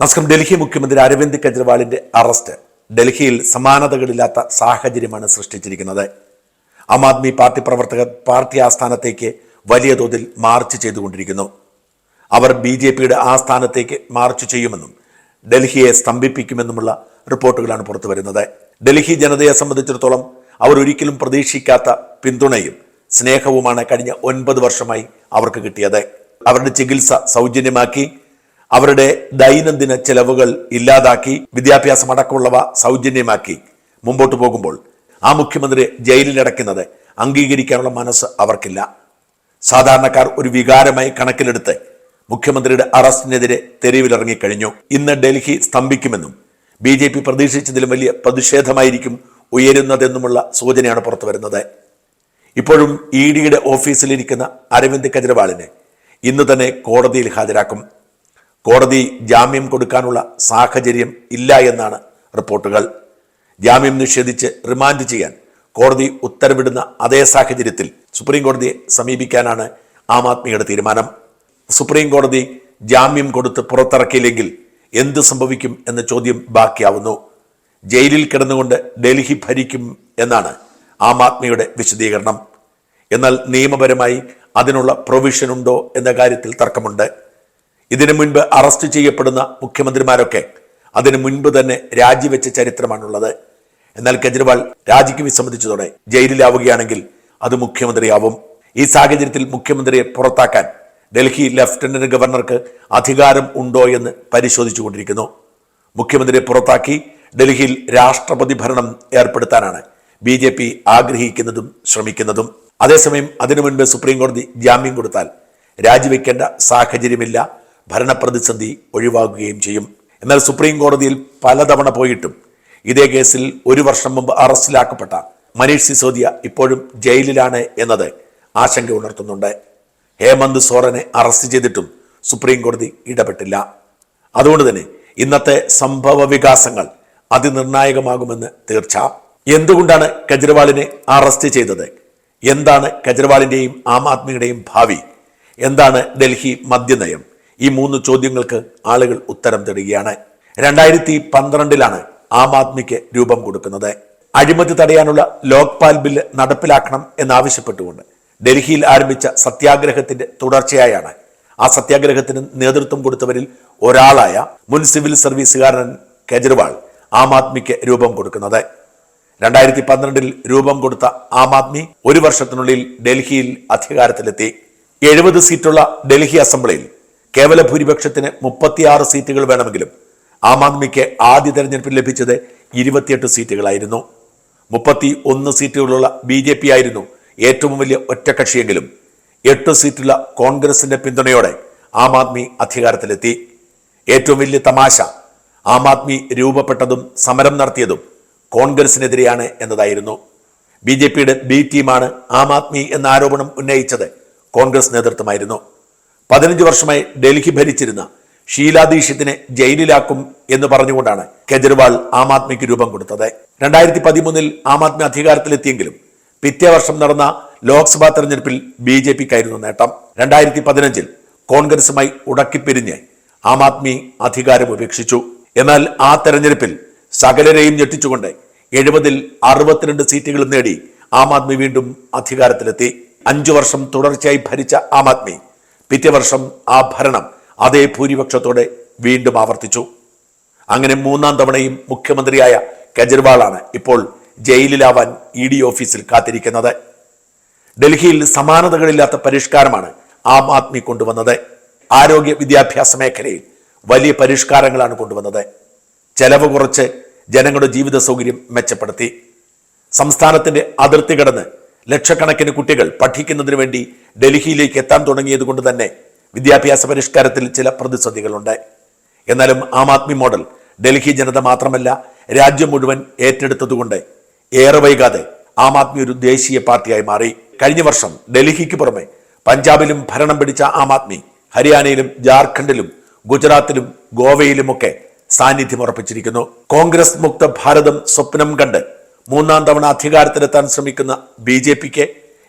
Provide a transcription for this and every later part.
നമസ്കാരം. ഡൽഹി മുഖ്യമന്ത്രി അരവിന്ദ് കെജ്രിവാളിന്റെ അറസ്റ്റ്. ഡൽഹിയിൽ സമാനതകളില്ലാത്ത സാഹചര്യമാണ് സൃഷ്ടിച്ചിരിക്കുന്നത്. ആം ആദ്മി പാർട്ടി പ്രവർത്തകർ പാർട്ടി ആസ്ഥാനത്തേക്ക് വലിയ തോതിൽ മാർച്ച് ചെയ്തുകൊണ്ടിരിക്കുന്നു. അവർ ബി ജെ പിയുടെ ആസ്ഥാനത്തേക്ക് മാർച്ച് ചെയ്യുമെന്നും ഡൽഹിയെ സ്തംഭിപ്പിക്കുമെന്നുമുള്ള റിപ്പോർട്ടുകളാണ് പുറത്തു വരുന്നത് ഡൽഹി ജനതയെ സംബന്ധിച്ചിടത്തോളം അവർ ഒരിക്കലും പ്രതീക്ഷിക്കാത്ത പിന്തുണയും സ്നേഹവുമാണ് കഴിഞ്ഞ ഒൻപത് വർഷമായി അവർക്ക് കിട്ടിയത്. അവരുടെ ചികിത്സ സൗജന്യമാക്കി അവരുടെ ദൈനംദിന ചെലവുകൾ ഇല്ലാതാക്കി വിദ്യാഭ്യാസം അടക്കമുള്ളവ സൗജന്യമാക്കി മുമ്പോട്ട് പോകുമ്പോൾ ആ മുഖ്യമന്ത്രി ജയിലിലടയ്ക്കുന്നത് അംഗീകരിക്കാനുള്ള മനസ്സ് അവർക്കില്ല. സാധാരണക്കാർ ഒരു വികാരമായി കണക്കിലെടുത്ത് മുഖ്യമന്ത്രിയുടെ അറസ്റ്റിനെതിരെ തെരുവിലിറങ്ങിക്കഴിഞ്ഞു. ഇന്ന് ഡൽഹി സ്തംഭിക്കുമെന്നും ബി ജെ പി പ്രതീക്ഷിച്ചതിലും വലിയ പ്രതിഷേധമായിരിക്കും ഉയരുന്നതെന്നുമുള്ള സൂചനയാണ് പുറത്തു വരുന്നത് ഇപ്പോഴും ഇ ഡിയുടെ ഓഫീസിലിരിക്കുന്ന അരവിന്ദ് കെജ്രിവാളിനെ ഇന്ന് തന്നെ കോടതിയിൽ ഹാജരാക്കും. കോടതി ജാമ്യം കൊടുക്കാനുള്ള സാഹചര്യം ഇല്ല എന്നാണ് റിപ്പോർട്ടുകൾ. ജാമ്യം നിഷേധിച്ച് റിമാൻഡ് ചെയ്യാൻ കോടതി ഉത്തരവിടുന്ന അതേ സാഹചര്യത്തിൽ സുപ്രീം കോടതിയെ സമീപിക്കാനാണ് ആം ആദ്മിയുടെ തീരുമാനം. സുപ്രീം കോടതി ജാമ്യം കൊടുത്ത് പുറത്തിറക്കിയില്ലെങ്കിൽ എന്ത് സംഭവിക്കും എന്ന ചോദ്യം ബാക്കിയാവുന്നു. ജയിലിൽ കിടന്നുകൊണ്ട് ഡൽഹി ഭരിക്കും എന്നാണ് ആം ആദ്മിയുടെ വിശദീകരണം. എന്നാൽ നിയമപരമായി അതിനുള്ള പ്രൊവിഷൻ ഉണ്ടോ എന്ന കാര്യത്തിൽ തർക്കമുണ്ട്. ഇതിനു മുൻപ് അറസ്റ്റ് ചെയ്യപ്പെടുന്ന മുഖ്യമന്ത്രിമാരൊക്കെ അതിനു മുൻപ് തന്നെ രാജിവെച്ച ചരിത്രമാണുള്ളത്. എന്നാൽ കെജ്രിവാൾ രാജിക്ക് വിസമ്മതിച്ചതോടെ ജയിലിലാവുകയാണെങ്കിൽ അത് മുഖ്യമന്ത്രിയാവും. ഈ സാഹചര്യത്തിൽ മുഖ്യമന്ത്രിയെ പുറത്താക്കാൻ ഡൽഹി ലഫ്റ്റനന്റ് ഗവർണർക്ക് അധികാരം ഉണ്ടോ എന്ന് പരിശോധിച്ചുകൊണ്ടിരിക്കുന്നു. മുഖ്യമന്ത്രിയെ പുറത്താക്കി ഡൽഹിയിൽ രാഷ്ട്രപതി ഭരണം ഏർപ്പെടുത്താനാണ് ബി ജെ പി ആഗ്രഹിക്കുന്നതും ശ്രമിക്കുന്നതും. അതേസമയം അതിനു മുൻപ് സുപ്രീം കോടതി ജാമ്യം കൊടുത്താൽ രാജിവെക്കേണ്ട സാഹചര്യമില്ല. ഭരണപ്രതിസന്ധി ഒഴിവാക്കുകയും ചെയ്യും. എന്നാൽ സുപ്രീം കോടതിയിൽ പലതവണ പോയിട്ടും ഇതേ കേസിൽ ഒരു വർഷം മുമ്പ് അറസ്റ്റിലാക്കപ്പെട്ട മനീഷ് സിസോദിയ ഇപ്പോഴും ജയിലിലാണ് എന്നത് ആശങ്ക ഉണർത്തുന്നുണ്ട്. ഹേമന്ത് സോറനെ അറസ്റ്റ് ചെയ്തിട്ടും സുപ്രീം കോടതി ഇടപെട്ടില്ല. അതുകൊണ്ട് തന്നെ ഇന്നത്തെ സംഭവ വികാസങ്ങൾ അതിനിർണായകമാകുമെന്ന് തീർച്ച. എന്തുകൊണ്ടാണ് കെജ്രിവാളിനെ അറസ്റ്റ് ചെയ്തത്? എന്താണ് കെജ്രിവാളിന്റെയും ആം ആദ്മിയുടെയും ഭാവി? എന്താണ് ഡൽഹി മദ്യനയം? ഈ മൂന്ന് ചോദ്യങ്ങൾക്ക് ആളുകൾ ഉത്തരം തേടുകയാണ്. രണ്ടായിരത്തി പന്ത്രണ്ടിലാണ് ആം ആദ്മിക്ക് രൂപം കൊടുക്കുന്നത്. അഴിമതി തടയാനുള്ള ലോക്പാൽ ബില്ല് നടപ്പിലാക്കണം എന്നാവശ്യപ്പെട്ടുകൊണ്ട് ഡൽഹിയിൽ ആരംഭിച്ച സത്യാഗ്രഹത്തിന്റെ തുടർച്ചയായാണ് ആ സത്യാഗ്രഹത്തിന് നേതൃത്വം കൊടുത്തവരിൽ ഒരാളായ മുൻ സിവിൽ സർവീസുകാരൻ കെജ്രിവാൾ ആം ആദ്മിക്ക് രൂപം കൊടുക്കുന്നത്. രണ്ടായിരത്തി പന്ത്രണ്ടിൽ രൂപം കൊടുത്ത ആം ആദ്മി ഒരു വർഷത്തിനുള്ളിൽ ഡൽഹിയിൽ അധികാരത്തിലെത്തി. എഴുപത് സീറ്റുള്ള ഡൽഹി അസംബ്ലിയിൽ കേവല ഭൂരിപക്ഷത്തിന് മുപ്പത്തിയാറ് സീറ്റുകൾ വേണമെങ്കിലും ആം ആദ്മിക്ക് ആദ്യ തെരഞ്ഞെടുപ്പിൽ ലഭിച്ചത് ഇരുപത്തിയെട്ട് സീറ്റുകളായിരുന്നു. മുപ്പത്തി ഒന്ന് സീറ്റുകളുള്ള ബി ജെ പി ആയിരുന്നു ഏറ്റവും വലിയ ഒറ്റക്കക്ഷിയെങ്കിലും എട്ട് സീറ്റുള്ള കോൺഗ്രസിന്റെ പിന്തുണയോടെ ആം ആദ്മി അധികാരത്തിലെത്തി. ഏറ്റവും വലിയ തമാശ ആം ആദ്മി രൂപപ്പെട്ടതും സമരം നടത്തിയതും കോൺഗ്രസിനെതിരെയാണ് എന്നതായിരുന്നു. ബി ജെ പിയുടെ ബി ടീമാണ് ആം ആദ്മി എന്ന ആരോപണം ഉന്നയിച്ചത് കോൺഗ്രസ് നേതൃത്വമായിരുന്നു. പതിനഞ്ച് വർഷമായി ഡൽഹി ഭരിച്ചിരുന്ന ഷീലാ ദീക്ഷിത്തിനെ ജയിലിലാക്കും എന്ന് പറഞ്ഞുകൊണ്ടാണ് കെജ്രിവാൾ ആം ആദ്മിക്ക് രൂപം കൊടുത്തത്. രണ്ടായിരത്തി പതിമൂന്നിൽ ആം ആദ്മി അധികാരത്തിലെത്തിയെങ്കിലും പിറ്റേ വർഷം നടന്ന ലോക്സഭാ തെരഞ്ഞെടുപ്പിൽ ബി ജെ പിക്കായിരുന്നു നേട്ടം. രണ്ടായിരത്തി പതിനഞ്ചിൽ കോൺഗ്രസുമായി ഉടക്കിപ്പിരിഞ്ഞ് ആം ആദ്മി അധികാരം ഉപേക്ഷിച്ചു. എന്നാൽ ആ തെരഞ്ഞെടുപ്പിൽ സകലരെയും ഞെട്ടിച്ചുകൊണ്ട് എഴുപതിൽ അറുപത്തിരണ്ട് സീറ്റുകളും നേടി ആം ആദ്മി വീണ്ടും അധികാരത്തിലെത്തി. അഞ്ചു വർഷം തുടർച്ചയായി ഭരിച്ച ആം ആദ്മി പിറ്റേ വർഷം ആ ഭരണം അതേ ഭൂരിപക്ഷത്തോടെ വീണ്ടും ആവർത്തിച്ചു. അങ്ങനെ മൂന്നാം തവണയും മുഖ്യമന്ത്രിയായ കെജ്രിവാളാണ് ഇപ്പോൾ ജയിലിലാവാൻ ഇ ഡി ഓഫീസിൽ കാത്തിരിക്കുന്നത്. ഡൽഹിയിൽ സമാനതകളില്ലാത്ത പരിഷ്കാരമാണ് ആം ആദ്മി കൊണ്ടുവന്നത്. ആരോഗ്യ വിദ്യാഭ്യാസ മേഖലയിൽ വലിയ പരിഷ്കാരങ്ങളാണ് കൊണ്ടുവന്നത്. ചെലവ് കുറച്ച് ജനങ്ങളുടെ ജീവിത സൗകര്യം മെച്ചപ്പെടുത്തി. സംസ്ഥാനത്തിന്റെ അതിർത്തി കടന്ന് ലക്ഷക്കണക്കിന് കുട്ടികൾ പഠിക്കുന്നതിന് വേണ്ടി ഡൽഹിയിലേക്ക് എത്താൻ തുടങ്ങിയത് കൊണ്ട് തന്നെ വിദ്യാഭ്യാസ പരിഷ്കാരത്തിൽ ചില പ്രതിസന്ധികളുണ്ട്. എന്നാലും ആം ആദ്മി മോഡൽ ഡൽഹി ജനത മാത്രമല്ല രാജ്യം മുഴുവൻ ഏറ്റെടുത്തതുകൊണ്ട് ഏറെ വൈകാതെ ആം ആദ്മി ഒരു ദേശീയ പാർട്ടിയായി മാറി. കഴിഞ്ഞ വർഷം ഡൽഹിക്ക് പുറമെ പഞ്ചാബിലും ഭരണം പിടിച്ച ആം ആദ്മി ഹരിയാനയിലും ജാർഖണ്ഡിലും ഗുജറാത്തിലും ഗോവയിലുമൊക്കെ സാന്നിധ്യം ഉറപ്പിച്ചിരിക്കുന്നു. കോൺഗ്രസ് മുക്ത ഭാരതം സ്വപ്നം കണ്ട് മൂന്നാം തവണ അധികാരത്തിലെത്താൻ ശ്രമിക്കുന്ന ബി ജെ പിക്ക്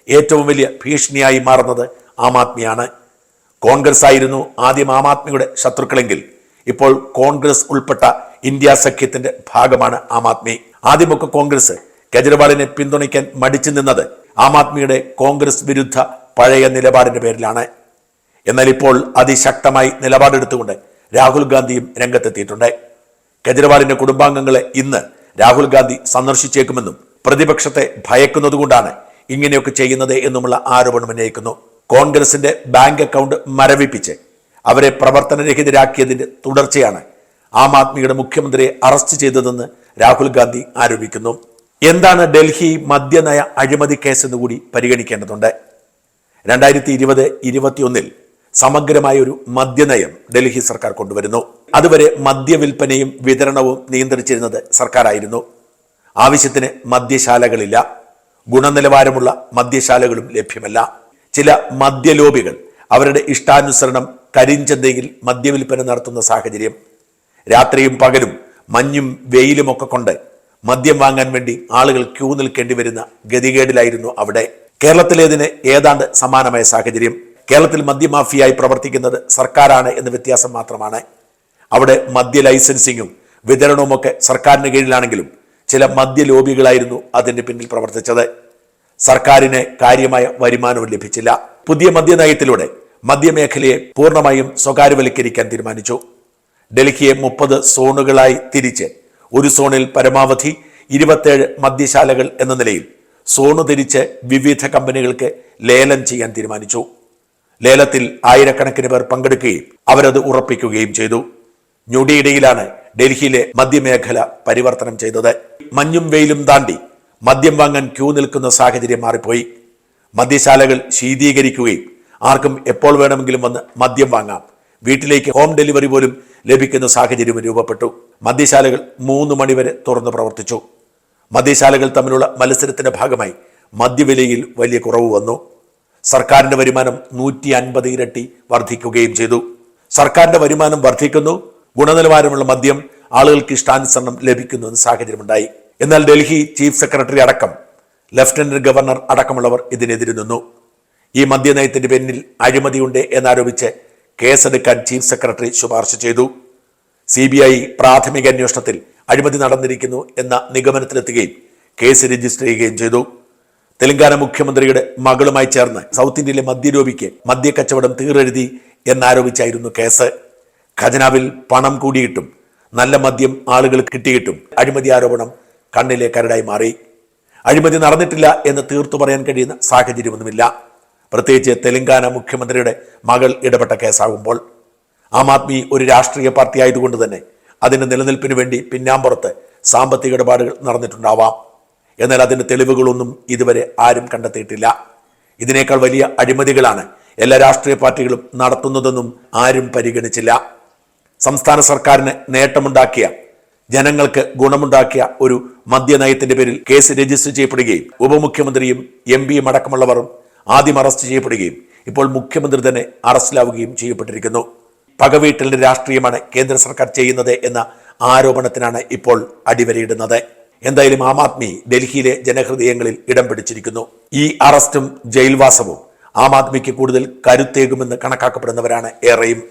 ഏറ്റവും വലിയ ഭീഷണിയായി മാറുന്നത് ആം ആദ്മിയാണ്. കോൺഗ്രസ് ആയിരുന്നു ആദ്യം ആം ആദ്മിയുടെ ശത്രുക്കളെങ്കിൽ ഇപ്പോൾ കോൺഗ്രസ് ഉൾപ്പെട്ട ഇന്ത്യ സഖ്യത്തിന്റെ ഭാഗമാണ് ആം ആദ്മി. ആദ്യമൊക്കെ കോൺഗ്രസ് കെജ്രിവാളിനെ പിന്തുണയ്ക്കാൻ മടിച്ചു നിന്നത് ആം ആദ്മിയുടെ കോൺഗ്രസ് വിരുദ്ധ പഴയ നിലപാടിന്റെ പേരിലാണ്. എന്നാൽ ഇപ്പോൾ അതിശക്തമായി നിലപാടെടുത്തുകൊണ്ട് രാഹുൽ ഗാന്ധിയും രംഗത്തെത്തിയിട്ടുണ്ട്. കെജ്രിവാളിന്റെ കുടുംബാംഗങ്ങളെ ഇന്ന് രാഹുൽ ഗാന്ധി സന്ദർശിച്ചേക്കുമെന്നും പ്രതിപക്ഷത്തെ ഭയക്കുന്നതുകൊണ്ടാണ് ഇങ്ങനെയൊക്കെ ചെയ്യുന്നത് എന്നുമുള്ള ആരോപണം ഉന്നയിക്കുന്നു. കോൺഗ്രസിന്റെ ബാങ്ക് അക്കൗണ്ട് മരവിപ്പിച്ച് അവരെ പ്രവർത്തനരഹിതരാക്കിയതിന്റെ തുടർച്ചയാണ് ആം ആദ്മിയുടെ മുഖ്യമന്ത്രിയെ അറസ്റ്റ് ചെയ്തതെന്ന് രാഹുൽ ഗാന്ധി ആരോപിക്കുന്നു. എന്താണ് ഡൽഹി മദ്യനയ അഴിമതി കേസ് എന്ന് കൂടി പരിഗണിക്കേണ്ടതുണ്ട്. രണ്ടായിരത്തി ഇരുപത് ഇരുപത്തിയൊന്നിൽ സമഗ്രമായ ഒരു മദ്യനയം ഡൽഹി സർക്കാർ കൊണ്ടുവരുന്നു. അതുവരെ മദ്യവിൽപ്പനയും വിതരണവും നിയന്ത്രിച്ചിരുന്നത് സർക്കാരായിരുന്നു. ആവശ്യത്തിന് മദ്യശാലകളില്ല. ഗുണനിലവാരമുള്ള മദ്യശാലകളും ലഭ്യമല്ല. ചില മദ്യലോബികൾ അവരുടെ ഇഷ്ടാനുസരണം കരിഞ്ചന്തയിൽ മദ്യവിൽപ്പന നടത്തുന്ന സാഹചര്യം. രാത്രിയും പകലും മഞ്ഞും വെയിലുമൊക്കെ കൊണ്ട് മദ്യം വാങ്ങാൻ വേണ്ടി ആളുകൾ ക്യൂ നിൽക്കേണ്ടി വരുന്ന ഗതികേടിലായിരുന്നു അവിടെ. കേരളത്തിലേതിന് ഏതാണ്ട് സമാനമായ സാഹചര്യം. കേരളത്തിൽ മദ്യമാഫിയായി പ്രവർത്തിക്കുന്നത് സർക്കാരാണ് എന്ന വ്യത്യാസം മാത്രമാണ്. അവിടെ മദ്യ ലൈസൻസിങ്ങും വിതരണവുമൊക്കെ സർക്കാരിന് കീഴിലാണെങ്കിലും ചില മദ്യ ലോബികളായിരുന്നു അതിന്റെ പിന്നിൽ പ്രവർത്തിച്ചത്. സർക്കാരിന് കാര്യമായ വരുമാനവും ലഭിച്ചില്ല. പുതിയ മദ്യനയത്തിലൂടെ മദ്യമേഖലയെ പൂർണമായും സ്വകാര്യവൽക്കരിക്കാൻ തീരുമാനിച്ചു. ഡൽഹിയെ മുപ്പത് സോണുകളായി തിരിച്ച് ഒരു സോണിൽ പരമാവധി ഇരുപത്തേഴ് മദ്യശാലകൾ എന്ന നിലയിൽ സോണു തിരിച്ച് വിവിധ കമ്പനികൾക്ക് ലേലം ചെയ്യാൻ തീരുമാനിച്ചു. ലേലത്തിൽ ആയിരക്കണക്കിന് പേർ പങ്കെടുക്കുകയും അവരത് ഉറപ്പിക്കുകയും ചെയ്തു. ഞൊടിയിടയിലാണ് ഡൽഹിയിലെ മദ്യമേഖല പരിവർത്തനം ചെയ്തത്. മഞ്ഞും വെയിലും താണ്ടി മദ്യം വാങ്ങാൻ ക്യൂ നിൽക്കുന്ന സാഹചര്യം മാറിപ്പോയി. മദ്യശാലകൾ ശീതീകരിക്കുകയും ആർക്കും എപ്പോൾ വേണമെങ്കിലും വന്ന് മദ്യം വാങ്ങാം. വീട്ടിലേക്ക് ഹോം ഡെലിവറി പോലും ലഭിക്കുന്ന സാഹചര്യം രൂപപ്പെട്ടു. മദ്യശാലകൾ മൂന്ന് മണിവരെ തുറന്നു പ്രവർത്തിച്ചു. മദ്യശാലകൾ തമ്മിലുള്ള മത്സരത്തിന്റെ ഭാഗമായി മദ്യവിലയിൽ വലിയ കുറവ് വന്നു. സർക്കാരിന്റെ വരുമാനം നൂറ്റി അൻപത് ഇരട്ടി വർദ്ധിക്കുകയും ചെയ്തു. സർക്കാരിന്റെ വരുമാനം വർദ്ധിക്കുന്നു ഗുണനിലവാരമുള്ള മദ്യം ആളുകൾക്ക് ഇഷ്ടാനുസരണം ലഭിക്കുന്നു എന്ന സാഹചര്യമുണ്ടായി. എന്നാൽ ഡൽഹി ചീഫ് സെക്രട്ടറി അടക്കം ലഫ്റ്റനന്റ് ഗവർണർ അടക്കമുള്ളവർ ഇതിനെതിരെ നിന്നു. ഈ മദ്യനയത്തിന്റെ പിന്നിൽ അഴിമതിയുണ്ട് എന്നാരോപിച്ച് കേസെടുക്കാൻ ചീഫ് സെക്രട്ടറി ശുപാർശ ചെയ്തു. സി ബി ഐ പ്രാഥമിക അന്വേഷണത്തിൽ അഴിമതി നടന്നിരിക്കുന്നു എന്ന നിഗമനത്തിലെത്തുകയും കേസ് രജിസ്റ്റർ ചെയ്യുകയും ചെയ്തു. തെലങ്കാന മുഖ്യമന്ത്രിയുടെ മകളുമായി ചേർന്ന് സൗത്ത് ഇന്ത്യയിലെ മദ്യരോപിക്ക് മദ്യക്കച്ചവടം തീറെഴുതി എന്നാരോപിച്ചായിരുന്നു കേസ്. ഖജനാവിൽ പണം കൂടിയിട്ടും നല്ല മദ്യം ആളുകൾ കിട്ടിയിട്ടും അഴിമതി ആരോപണം കണ്ണിലെ കരടായി മാറി. അഴിമതി നടന്നിട്ടില്ല എന്ന് തീർത്തു പറയാൻ കഴിയുന്ന സാഹചര്യമൊന്നുമില്ല. പ്രത്യേകിച്ച് തെലങ്കാന മുഖ്യമന്ത്രിയുടെ മകൾ ഇടപെട്ട കേസാകുമ്പോൾ. ആം ആദ്മി ഒരു രാഷ്ട്രീയ പാർട്ടി ആയതുകൊണ്ട് തന്നെ അതിന്റെ നിലനിൽപ്പിന് വേണ്ടി പിന്നാമ്പുറത്ത് സാമ്പത്തിക ഇടപാടുകൾ നടന്നിട്ടുണ്ടാവാം. എന്നാൽ അതിന്റെ തെളിവുകളൊന്നും ഇതുവരെ ആരും കണ്ടെത്തിയിട്ടില്ല. ഇതിനേക്കാൾ വലിയ അഴിമതികളാണ് എല്ലാ രാഷ്ട്രീയ പാർട്ടികളും നടത്തുന്നതെന്നും ആരും പരിഗണിച്ചില്ല. സംസ്ഥാന സർക്കാരിന് നേട്ടമുണ്ടാക്കിയ ജനങ്ങൾക്ക് ഗുണമുണ്ടാക്കിയ ഒരു മദ്യനയത്തിന്റെ പേരിൽ കേസ് രജിസ്റ്റർ ചെയ്യപ്പെടുകയും ഉപമുഖ്യമന്ത്രിയും എം പിയും അടക്കമുള്ളവരും ആദ്യം അറസ്റ്റ് ചെയ്യപ്പെടുകയും ഇപ്പോൾ മുഖ്യമന്ത്രി തന്നെ അറസ്റ്റിലാവുകയും ചെയ്യപ്പെട്ടിരിക്കുന്നു. പകവീട്ടലിന്റെ രാഷ്ട്രീയമാണ് കേന്ദ്ര സർക്കാർ ചെയ്യുന്നത് എന്ന ആരോപണത്തിനാണ് ഇപ്പോൾ അടിവരയിടുന്നത്. എന്തായാലും ആം ആദ്മി ഡൽഹിയിലെ ജനഹൃദയങ്ങളിൽ ഇടം പിടിച്ചിരിക്കുന്നു. ഈ അറസ്റ്റും ജയിൽവാസവും ആം ആദ്മിക്ക് കൂടുതൽ കരുത്തേകുമെന്ന് കണക്കാക്കപ്പെടുന്നവരാണ് ഏറെയും.